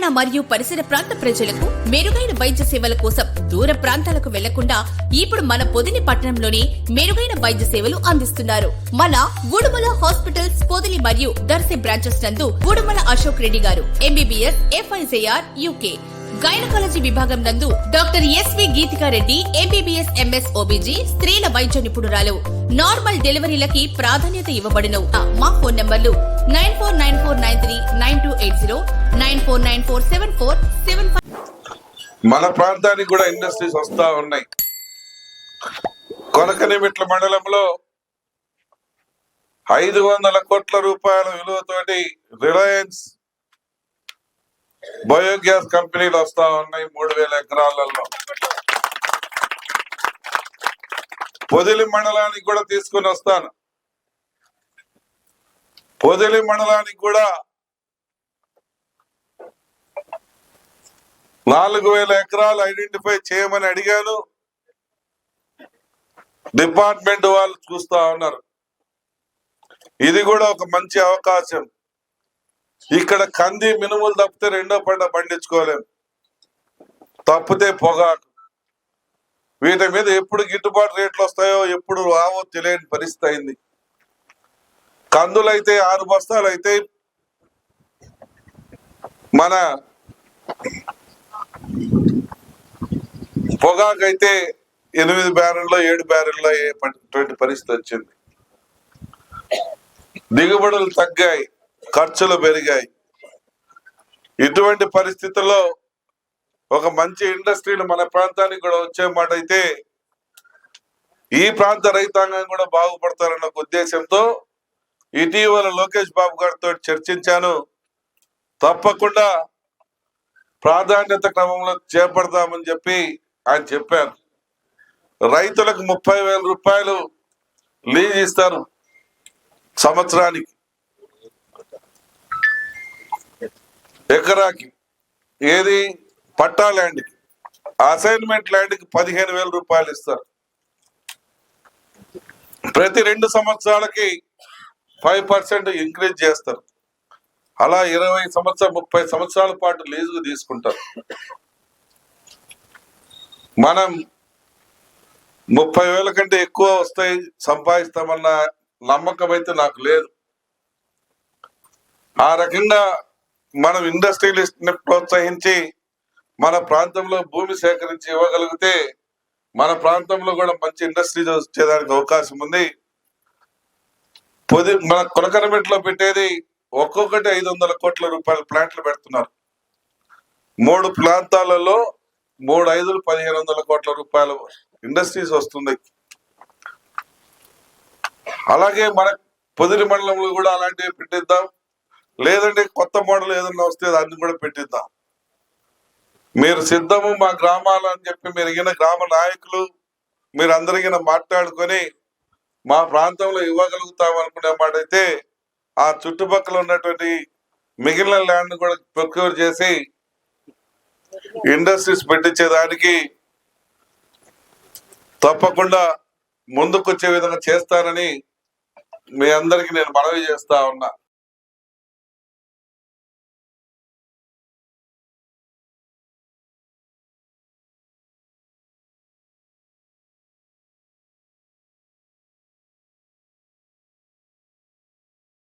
తెలంగాణ మరియు పరిసర ప్రాంత ప్రజలకు మెరుగైన వైద్య సేవల కోసం దూర ప్రాంతాలకు వెళ్ళకుండా ఇప్పుడు మన పొదిని పట్టణంలోని మెరుగైన వైద్య సేవలు అందిస్తున్నారు. మన ఉడుమల హాస్పిటల్స్ పొదిలి మరియు దర్శి బ్రాంచెస్ నందు ఉడుమల అశోక్ రెడ్డి గారు ఎంబీబీఎస్ ఎఫ్ఐజేఆర్ యూకే గైనకాలజీ విభాగం నందు doctor SV Geethika Reddy MBBS MS OBG స్త్రీల వైద్య నిపుణురాలు. నార్మల్ డెలివరీలకి ప్రాధాన్యత ఇవ్వబడిన మా ఫోన్ నంబర్లు nine four nine four nine three nine two eight zero nine four nine four seven four seven five. మన ప్రాంతానికి కూడా ఇండస్ట్రీస్ వస్తా ఉన్నాయి. కొనకనిమిట్ల మండలంలో ఐదు వందల కోట్ల రూపాయల విలువతోటి రిలయన్స్ బయోగ్యాస్ కంపెనీలు వస్తా ఉన్నాయి మూడు వేల ఎకరాలలో. పొదిలి మండలానికి కూడా తీసుకుని వస్తాను. పొదిలి మండలానికి కూడా నాలుగు వేల ఎకరాలు ఐడెంటిఫై చేయమని అడిగాను. డిపార్ట్మెంట్ వాళ్ళు చూస్తా ఉన్నారు. ఇది కూడా ఒక మంచి అవకాశం. ఇక్కడ కంది మినుములు తప్పితే రెండో పంట పండించుకోలేము తప్పితే పొగాకు వీటి మీద ఎప్పుడు గిట్టుబాటు రేట్లు వస్తాయో ఎప్పుడు రావో తెలియని పరిస్థితి అయింది. కందులైతే ఆరు బస్తాలు అయితే మన పొగాకైతే ఎనిమిది బ్యారెల్లో ఏడు బ్యారెల్లో ఏ పరిస్థితి వచ్చింది. దిగుబడులు తగ్గాయి. ఖర్చులు పెరిగాయి. ఇటువంటి పరిస్థితుల్లో ఒక మంచి ఇండస్ట్రీలు మన ప్రాంతానికి కూడా వచ్చే మాట అయితే ఈ ప్రాంత రైతాంగం కూడా బాగుపడతారన్న ఉద్దేశంతో ఇటీవల లోకేష్ బాబు గారితో చర్చించాను. తప్పకుండా ప్రాధాన్యత క్రమంలో చేపడదామని చెప్పి ఆయన చెప్పారు. రైతులకు ముప్పై వేల రూపాయలు లీజ్ ఇస్తారు సంవత్సరానికి. ఎకరాకి ఏది? పట్టా ల్యాండ్కి. అసైన్మెంట్ ల్యాండ్కి పదిహేను వేల రూపాయలు ఇస్తారు. ప్రతి రెండు సంవత్సరాలకి ఫైవ్ పర్సెంట్ ఇంక్రీజ్ చేస్తారు. అలా ఇరవై సంవత్సరం ముప్పై సంవత్సరాల పాటు లీజుకు తీసుకుంటారు. మనం ముప్పై వేల కంటే ఎక్కువ వస్తాయి సంపాదిస్తామన్న నమ్మకం అయితే నాకు లేదు. ఆ రకంగా మనం ఇండస్ట్రియలిస్ట్ని ప్రోత్సహించి మన ప్రాంతంలో భూమి సేకరించి ఇవ్వగలిగితే మన ప్రాంతంలో కూడా మంచి ఇండస్ట్రీస్ వచ్చేదానికి అవకాశం ఉంది. పొది మన కొనకరమెట్లో పెట్టేది ఒక్కొక్కటి ఐదు వందల కోట్ల రూపాయల ప్లాంట్లు పెడుతున్నారు. మూడు ప్రాంతాలలో మూడు ఐదులు పదిహేను వందల కోట్ల రూపాయల ఇండస్ట్రీస్ వస్తుంది. అలాగే మన పొదిలి మండలంలో కూడా అలాంటివి పెట్టిద్దాం. లేదంటే కొత్త మోడల్ ఏదన్నా వస్తే దాన్ని కూడా పెట్టిద్దాం. మీరు సిద్ధము మా గ్రామాలు అని చెప్పి మీరు ఇగిన గ్రామ నాయకులు మీరు అందరికీ మాట్లాడుకొని మా ప్రాంతంలో ఇవ్వగలుగుతాం అనుకునే మాట అయితే ఆ చుట్టుపక్కల ఉన్నటువంటి మిగిలిన ల్యాండ్ కూడా ప్రొక్యూర్ చేసి ఇండస్ట్రీస్ పెట్టించేదానికి తప్పకుండా ముందుకొచ్చే విధంగా చేస్తానని మీ అందరికి నేను మనవి చేస్తా ఉన్నా.